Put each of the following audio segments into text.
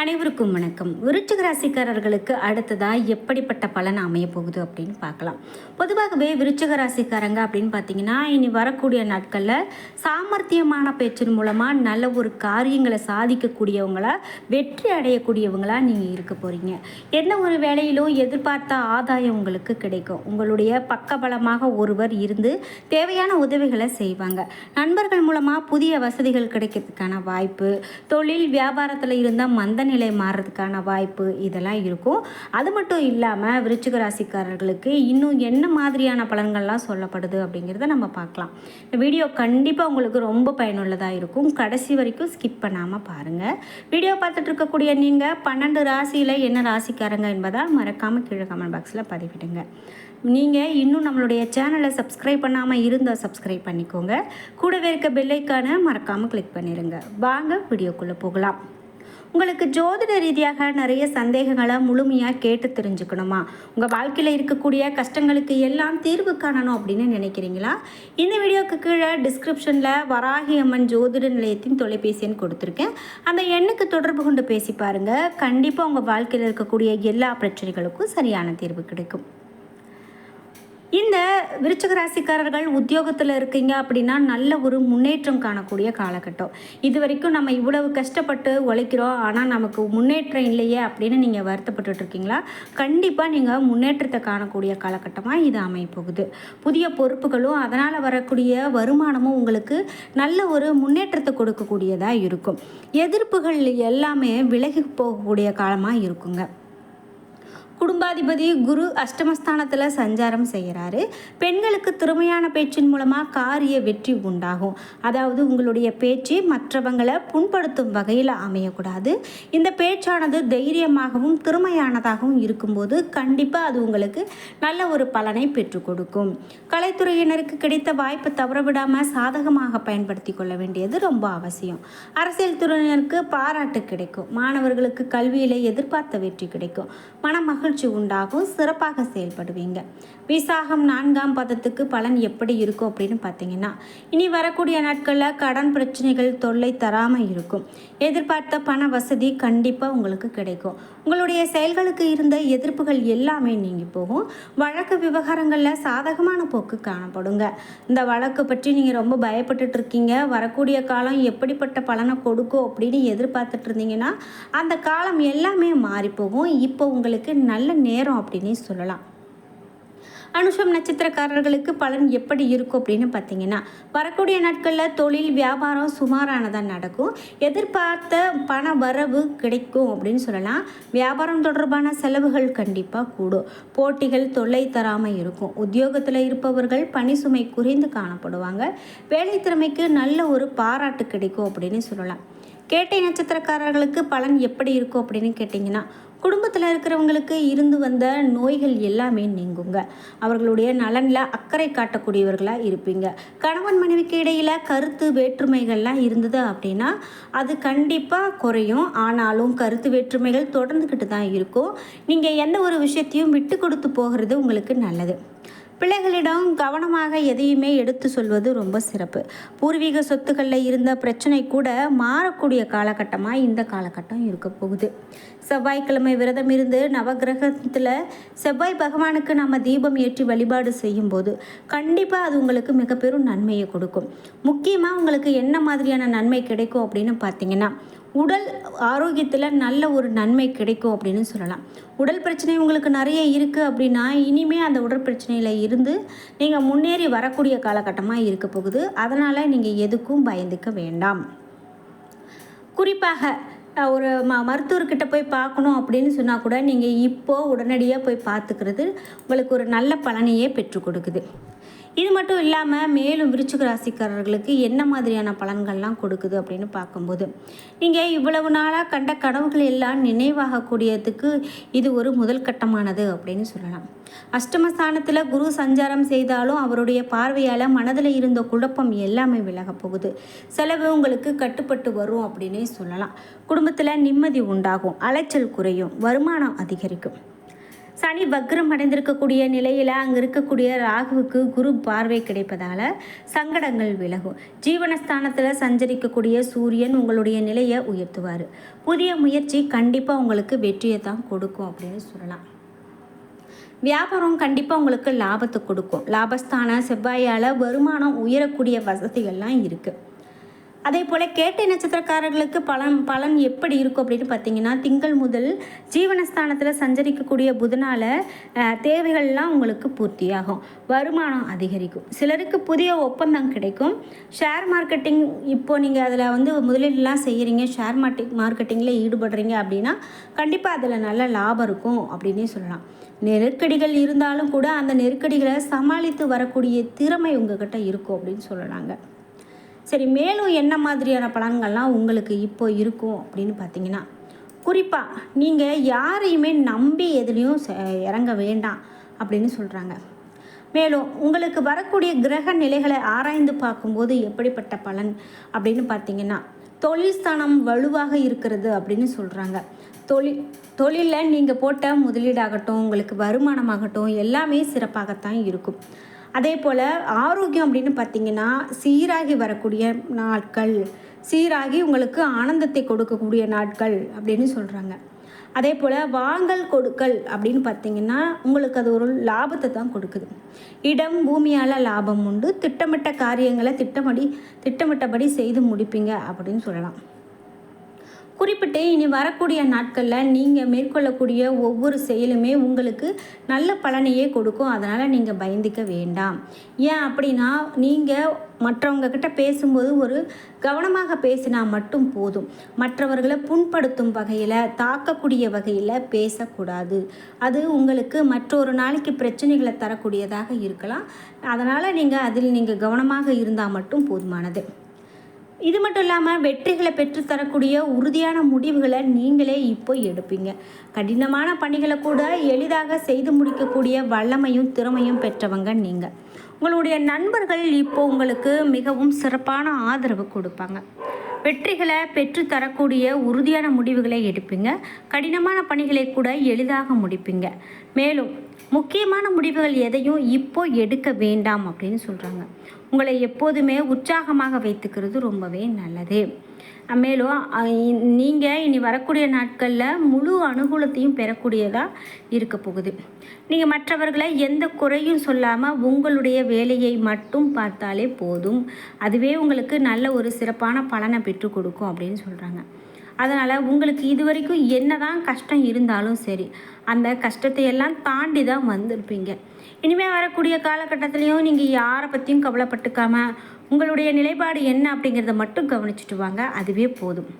அனைவருக்கும் வணக்கம். விருச்சிக ராசிக்காரர்களுக்கு அடுத்ததாக எப்படிப்பட்ட பலன் அமைய போகுது அப்படின்னு பார்க்கலாம். பொதுவாகவே விருச்சிக ராசிக்காரங்க அப்படின்னு பார்த்தீங்கன்னா இனி வரக்கூடிய நாட்களில் சாமர்த்தியமான பேச்சின் மூலமாக நல்ல ஒரு காரியங்களை சாதிக்கக்கூடியவங்களா வெற்றி அடையக்கூடியவங்களா நீங்கள் இருக்க போகிறீங்க எந்த ஒரு வேலையிலும் எதிர்பார்த்த ஆதாயம் உங்களுக்கு கிடைக்கும். உங்களுடைய பக்கபலமாக ஒருவர் இருந்து தேவையான உதவிகளை செய்வாங்க. நண்பர்கள் மூலமாக புதிய வசதிகள் கிடைக்கிறதுக்கான வாய்ப்பு தொழில் வியாபாரத்தில் இருந்தால் மந்த நிலை மாறுறதுக்கான வாய்ப்பு இதெல்லாம் இருக்கும். அது மட்டும் இல்லாமல் விருச்சிக ராசிக்காரர்களுக்கு இன்னும் என்ன மாதிரியான பலன்கள்லாம் சொல்லப்படுது அப்படிங்கிறத நம்ம பார்க்கலாம். இந்த வீடியோ கண்டிப்பாக உங்களுக்கு ரொம்ப பயனுள்ளதாக இருக்கும். கடைசி வரைக்கும் ஸ்கிப் பண்ணாமல் பாருங்கள் வீடியோ பார்த்துட்டு இருக்கக்கூடிய நீங்கள் பன்னெண்டு ராசியில் என்ன ராசிக்காரங்க என்பதால் மறக்காமல் கீழே கமெண்ட் பாக்ஸில் பதிவிடுங்க. நீங்கள் இன்னும் நம்மளுடைய சேனலை சப்ஸ்கிரைப் பண்ணாமல் இருந்தால் சப்ஸ்கிரைப் பண்ணிக்கோங்க. கூடவே இருக்க பெல்லைக்கான மறக்காமல் கிளிக் பண்ணிடுங்க வாங்க வீடியோக்குள்ளே போகலாம். உங்களுக்கு ஜோதிட ரீதியாக நிறைய சந்தேகங்களை முழுமையாக கேட்டு தெரிஞ்சுக்கணுமா? உங்கள் வாழ்க்கையில் இருக்கக்கூடிய கஷ்டங்களுக்கு எல்லாம் தீர்வு காணணும் அப்படின்னு நினைக்கிறீங்களா? இந்த வீடியோக்கு கீழே டிஸ்கிரிப்ஷனில் வராகி அம்மன் ஜோதிட நிலையத்தின் தொலைபேசின்னு கொடுத்துருக்கேன். அந்த எண்ணுக்கு தொடர்பு கொண்டு பேசி பாருங்கள் கண்டிப்பாக உங்கள் வாழ்க்கையில் இருக்கக்கூடிய எல்லா பிரச்சனைகளுக்கும் சரியான தீர்வு கிடைக்கும். இந்த விருச்சக ராசிக்காரர்கள் உத்தியோகத்தில் இருக்கீங்க அப்படின்னா நல்ல ஒரு முன்னேற்றம் காணக்கூடிய காலகட்டம். இது வரைக்கும் நம்ம இவ்வளவு கஷ்டப்பட்டு உழைக்கிறோம் ஆனால் நமக்கு முன்னேற்றம் இல்லையே அப்படின்னு நீங்கள் வருத்தப்பட்டுட்டு இருக்கீங்களா? கண்டிப்பாக நீங்கள் முன்னேற்றத்தை காணக்கூடிய காலகட்டமாக இது அமைப்போகுது புதிய பொறுப்புகளும் அதனால் வரக்கூடிய வருமானமும் உங்களுக்கு நல்ல ஒரு முன்னேற்றத்தை கொடுக்கக்கூடியதாக இருக்கும். எதிர்ப்புகள் எல்லாமே விலகி போகக்கூடிய காலமாக இருக்குங்க. குடும்பாதிபதி குரு அஷ்டமஸ்தானத்தில் சஞ்சாரம் செய்கிறாரு பெண்களுக்கு திறமையான பேச்சின் மூலமாக காரிய வெற்றி உண்டாகும். அதாவது உங்களுடைய பேச்சு மற்றவங்களை புண்படுத்தும் வகையில் அமையக்கூடாது. இந்த பேச்சானது தைரியமாகவும் திறமையானதாகவும் இருக்கும்போது கண்டிப்பாக அது உங்களுக்கு நல்ல ஒரு பலனை பெற்றுக் கொடுக்கும். கலைத்துறையினருக்கு கிடைத்த வாய்ப்பை தவறவிடாமல் சாதகமாக பயன்படுத்தி கொள்ள வேண்டியது ரொம்ப அவசியம். அரசியல் துறையினருக்கு பாராட்டு கிடைக்கும். மாணவர்களுக்கு கல்வியில் எதிர்பார்த்த வெற்றி கிடைக்கும். மன மகிழ்ச்சி உண்டாகும் சிறப்பாக செயல்படுவீங்க. விசாகம் நான்காம் பதத்துக்கு பலன் எப்படி இருக்கும் அப்படின்னு பார்த்தீங்கன்னா இனி வரக்கூடிய நாட்களில் கடன் பிரச்சனைகள் தொல்லை தராமல் இருக்கும். எதிர்பார்த்த பண வசதி கண்டிப்பாக உங்களுக்கு கிடைக்கும். உங்களுடைய செயல்களுக்கு இருந்த எதிர்ப்புகள் எல்லாமே நீங்கி போகும். வழக்கு விவகாரங்களில் சாதகமான போக்கு காணப்படுங்க. இந்த வழக்கு பற்றி நீங்கள் ரொம்ப பயப்பட்டுட்டு இருக்கீங்க. வரக்கூடிய காலம் எப்படிப்பட்ட பலனை கொடுக்கும் அப்படின்னு எதிர்பார்த்துட்டு இருந்தீங்கன்னா அந்த காலம் எல்லாமே மாறி போகும். இப்போ உங்களுக்கு நல்ல நேரம் அப்படின்னே சொல்லலாம். அனுஷம் நட்சத்திரக்காரர்களுக்கு பலன் எப்படி இருக்கும் அப்படின்னு பார்த்தீங்கன்னா வரக்கூடிய நாட்களில் தொழில் வியாபாரம் சுமாரானதாக நடக்கும். எதிர்பார்த்த பண வரவு கிடைக்கும் அப்படின்னு சொல்லலாம். வியாபாரம் தொடர்பான செலவுகள் கண்டிப்பாக கூடும். போட்டிகள் தொல்லை தராமல் இருக்கும். உத்தியோகத்தில் இருப்பவர்கள் பணி சுமை குறைந்து காணப்படுவாங்க. வேலை திறமைக்கு நல்ல ஒரு பாராட்டு கிடைக்கும் அப்படின்னு சொல்லலாம். கேட்டை நட்சத்திரக்காரர்களுக்கு பலன் எப்படி இருக்கும் அப்படின்னு கேட்டிங்கன்னா குடும்பத்தில் இருக்கிறவங்களுக்கு இருந்து வந்த நோய்கள் எல்லாமே நீங்குங்க. அவர்களுடைய நலனில் அக்கறை காட்டக்கூடியவர்களாக இருப்பீங்க. கணவன் மனைவிக்கு இடையில் கருத்து வேற்றுமைகள்லாம் இருந்தது அப்படின்னா அது கண்டிப்பாக குறையும். ஆனாலும் கருத்து வேற்றுமைகள் தொடர்ந்துக்கிட்டு தான் இருக்கும். நீங்கள் எந்த ஒரு விஷயத்தையும் விட்டு கொடுத்து போகிறது உங்களுக்கு நல்லது. பிள்ளைகளிடம் கவனமாக எதையுமே எடுத்து சொல்வது ரொம்ப சிறப்பு. பூர்வீக சொத்துக்களில் இருந்த பிரச்சனை கூட மாறக்கூடிய காலகட்டமாக இந்த காலகட்டம் இருக்க போகுது. செவ்வாய்க்கிழமை விரதம் இருந்து நவகிரகத்தில் செவ்வாய் பகவானுக்கு நம்ம தீபம் ஏற்றி வழிபாடு செய்யும்போது கண்டிப்பாக அது உங்களுக்கு மிகப்பெரும் நன்மையை கொடுக்கும். முக்கியமாக உங்களுக்கு என்ன மாதிரியான நன்மை கிடைக்கும் அப்படின்னு பார்த்தீங்கன்னா உடல் ஆரோக்கியத்தில் நல்ல ஒரு நன்மை கிடைக்கும் அப்படின்னு சொல்லலாம். உடல் பிரச்சனை உங்களுக்கு நிறைய இருக்குது அப்படின்னா இனிமே அந்த உடல் பிரச்சனையில் இருந்து நீங்கள் முன்னேறி வரக்கூடிய காலகட்டமாக இருக்க போகுது. அதனால் நீங்கள் எதுக்கும் பயந்துக்க வேண்டாம். குறிப்பாக ஒரு ம மருத்துவர்கிட்ட போய் பார்க்கணும் அப்படின்னு சொன்னால் கூட நீங்கள் இப்போது உடனடியாக போய் பார்த்துக்கிறது உங்களுக்கு ஒரு நல்ல பலனையே பெற்றுக் கொடுக்குது. இது மட்டும் இல்லாமல் மேலும் விருச்சிக ராசிக்காரர்களுக்கு என்ன மாதிரியான பலன்கள்லாம் கொடுக்குது அப்படின்னு பார்க்கும்போது நீங்கள் இவ்வளவு நாளாக கண்ட கனவுகள் எல்லாம் நினைவாகக்கூடியதுக்கு இது ஒரு முதல் கட்டமானது அப்படின்னு சொல்லலாம். அஷ்டமஸ்தானத்தில் குரு சஞ்சாரம் செய்தாலும் அவருடைய பார்வையால் மனதில் இருந்த குழப்பம் எல்லாமே விலகப் போகுது. செலவு உங்களுக்கு கட்டுப்பட்டு வரும் அப்படின்னே சொல்லலாம். குடும்பத்தில் நிம்மதி உண்டாகும் அலைச்சல் குறையும் வருமானம் அதிகரிக்கும். சனி வக்ரம் அடைந்திருக்கக்கூடிய நிலையில் அங்கே இருக்கக்கூடிய ராகுவுக்கு குரு பார்வை கிடைப்பதால் சங்கடங்கள் விலகும். ஜீவனஸ்தானத்தில் சஞ்சரிக்கக்கூடிய சூரியன் உங்களுடைய நிலையை உயர்த்துவார். புதிய முயற்சி கண்டிப்பாக உங்களுக்கு வெற்றியை தான் கொடுக்கும் அப்படின்னு சொல்லலாம். வியாபாரம் கண்டிப்பாக உங்களுக்கு லாபத்தை கொடுக்கும். லாபஸ்தான செவ்வாயால் வருமானம் உயரக்கூடிய வசதிகள்லாம் இருக்குது அதே போல் கேட்டை நட்சத்திரக்காரர்களுக்கு பலன் பலன் எப்படி இருக்கும் அப்படின்னு பார்த்தீங்கன்னா திங்கள் முதல் ஜீவனஸ்தானத்தில் சஞ்சரிக்கக்கூடிய புதனால் தேவைகள்லாம் உங்களுக்கு பூர்த்தியாகும். வருமானம் அதிகரிக்கும். சிலருக்கு புதிய ஒப்பந்தம் கிடைக்கும். ஷேர் மார்க்கெட்டிங் இப்போது நீங்கள் அதில் வந்து முதலீடுலாம் செய்கிறீங்க ஷேர் மார்க்கெட் மார்க்கெட்டிங்கில் ஈடுபடுறீங்க அப்படின்னா கண்டிப்பாக அதில் நல்ல லாபம் இருக்கும் அப்படின்னே சொல்லலாம். நெருக்கடிகள் இருந்தாலும் கூட அந்த நெருக்கடிகளை சமாளித்து வரக்கூடிய திறமை உங்ககிட்ட இருக்கும் அப்படின்னு சொல்லலாங்க. சரி மேலும் என்ன மாதிரியான பலன்கள்லாம் உங்களுக்கு இப்போ இருக்கும் அப்படின்னு பார்த்தீங்கன்னா குறிப்பாக நீங்கள் யாரையுமே நம்பி எதுலேயும் இறங்க வேண்டாம் அப்படின்னு சொல்கிறாங்க மேலும் உங்களுக்கு வரக்கூடிய கிரக நிலைகளை ஆராய்ந்து பார்க்கும்போது எப்படிப்பட்ட பலன் அப்படின்னு பார்த்தீங்கன்னா தொழில் ஸ்தானம் வலுவாக இருக்கிறது அப்படின்னு சொல்கிறாங்க தொழில் தொழிலில் நீங்கள் போட்ட முதலீடாகட்டும் உங்களுக்கு வருமானமாகட்டும் எல்லாமே சிறப்பாகத்தான் இருக்கும். அதே போல் ஆரோக்கியம் அப்படின்னு பார்த்தீங்கன்னா சீராகி வரக்கூடிய நாட்கள் சீராகி உங்களுக்கு ஆனந்தத்தை கொடுக்கக்கூடிய நாட்கள் அப்படின்னு சொல்கிறாங்க அதே போல் வாங்கல் கொடுக்கல் அப்படின்னு பார்த்தீங்கன்னா உங்களுக்கு அது ஒரு லாபத்தை தான் கொடுக்குது. இடம் பூமியால் லாபம் உண்டு. திட்டமிட்ட காரியங்களை திட்டமடி திட்டமிட்டபடி செய்து முடிப்பீங்க அப்படின்னு சொல்லலாம். குறிப்பிட்டு இனி வரக்கூடிய நாட்களில் நீங்கள் மேற்கொள்ளக்கூடிய ஒவ்வொரு செயலுமே உங்களுக்கு நல்ல பலனையே கொடுக்கும். அதனால் நீங்கள் பயந்துக்க வேண்டாம். ஏன் அப்படின்னா நீங்கள் மற்றவங்க கிட்ட பேசும்போது ஒரு கவனமாக பேசினா மட்டும் போதும். மற்றவர்களை புண்படுத்தும் வகையில் தாக்கக்கூடிய வகையில் பேசக்கூடாது. அது உங்களுக்கு மற்றொரு நாளைக்கு பிரச்சனைகளை தரக்கூடியதாக இருக்கலாம். அதனால் நீங்கள் அதில் நீங்கள் கவனமாக இருந்தால் மட்டும் போதுமானது. இது மட்டும் இல்லாமல் வெற்றிகளை பெற்றுத்தரக்கூடிய உறுதியான முடிவுகளை நீங்களே இப்போ எடுப்பீங்க. கடினமான பணிகளை கூட எளிதாக செய்து முடிக்கக்கூடிய வல்லமையும் திறமையும் பெற்றவங்க நீங்கள் உங்களுடைய நண்பர்கள் இப்போ உங்களுக்கு மிகவும் சிறப்பான ஆதரவு கொடுப்பாங்க. வெற்றிகளை பெற்று தரக்கூடிய உறுதியான முடிவுகளை எடுப்பீங்க. கடினமான பணிகளை கூட எளிதாக முடிப்பீங்க. மேலும் முக்கியமான முடிவுகள் எதையும் இப்போ எடுக்க வேண்டாம் அப்படின்னு சொல்கிறாங்க உங்களை எப்போதுமே உற்சாகமாக வைத்துக்கிறது ரொம்பவே நல்லது. மேலும் நீங்கள் இனி வரக்கூடிய நாட்களில் முழு அனுகூலத்தையும் பெறக்கூடியதாக இருக்க போகுது. நீங்கள் மற்றவர்களை எந்த குறையும் சொல்லாமல் உங்களுடைய வேலையை மட்டும் பார்த்தாலே போதும். அதுவே உங்களுக்கு நல்ல ஒரு சிறப்பான பலனை பெற்றுக் கொடுக்கும் அப்படின்னு சொல்கிறாங்க அதனால் உங்களுக்கு இது வரைக்கும் என்ன தான் கஷ்டம் இருந்தாலும் சரி அந்த கஷ்டத்தை எல்லாம் தாண்டி தான் வந்திருப்பீங்க. இனிமேல் வரக்கூடிய காலகட்டத்திலையும் நீங்கள் யாரை பற்றியும் கவலைப்பட்டுக்காமல் உங்களுடைய நிலைப்பாடு என்ன அப்படிங்கிறத மட்டும் கவனிச்சுட்டு வாங்க அதுவே போதும்.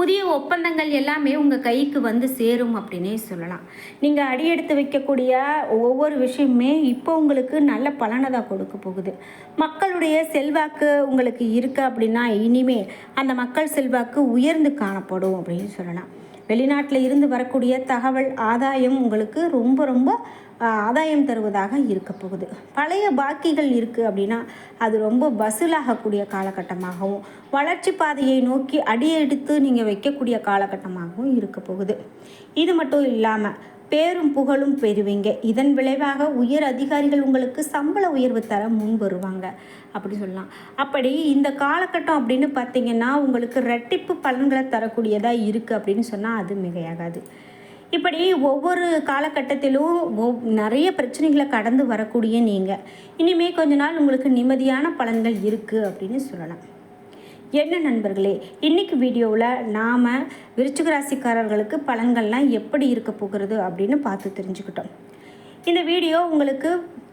புதிய ஒப்பந்தங்கள் எல்லாமே உங்கள் கைக்கு வந்து சேரும் அப்படின்னே சொல்லலாம். நீங்கள் அடியெடுத்து வைக்கக்கூடிய ஒவ்வொரு விஷயமுமே இப்போ உங்களுக்கு நல்ல பலனை தான் கொடுக்க போகுது. மக்களுடைய செல்வாக்கு உங்களுக்கு இருக்குது அப்படின்னா இனிமே அந்த மக்கள் செல்வாக்கு உயர்ந்து காணப்படும் அப்படின்னு சொல்லலாம். வெளிநாட்டில் இருந்து வரக்கூடிய தகவல் ஆதாயம் உங்களுக்கு ரொம்ப ரொம்ப ஆதாயம் தருவதாக இருக்க போகுது. பழைய பாக்கிகள் இருக்குது அப்படின்னா அது ரொம்ப வசூலாகக்கூடிய காலகட்டமாகவும் வளர்ச்சி பாதையை நோக்கி அடியெடுத்து நீங்கள் வைக்கக்கூடிய காலகட்டமாகவும் இருக்க போகுது. இது மட்டும் இல்லாமல் பேரும் புகழும் பெறுவீங்க. இதன் விளைவாக உயர் அதிகாரிகள் உங்களுக்கு சம்பள உயர்வு தர முன் வருவாங்க அப்படி சொல்லலாம். அப்படி இந்த காலகட்டம் அப்படின்னு பார்த்தீங்கன்னா உங்களுக்கு ரெட்டிப்பு பலன்களை தரக்கூடியதாக இருக்குது அப்படின்னு சொன்னால் அது மிகையாகாது. இப்படி ஒவ்வொரு காலகட்டத்திலும் நிறைய பிரச்சனைகளை கடந்து வரக்கூடிய நீங்கள் இனிமேல் கொஞ்ச நாள் உங்களுக்கு நிம்மதியான பலன்கள் இருக்குது அப்படின்னு சொல்லலாம். என்ன நண்பர்களே இன்றைக்கி வீடியோவில் நாம் விருச்சிக ராசிக்காரர்களுக்கு பலன்கள்லாம் எப்படி இருக்க போகிறது அப்படின்னு பார்த்து தெரிஞ்சுக்கிட்டோம். இந்த வீடியோ உங்களுக்கு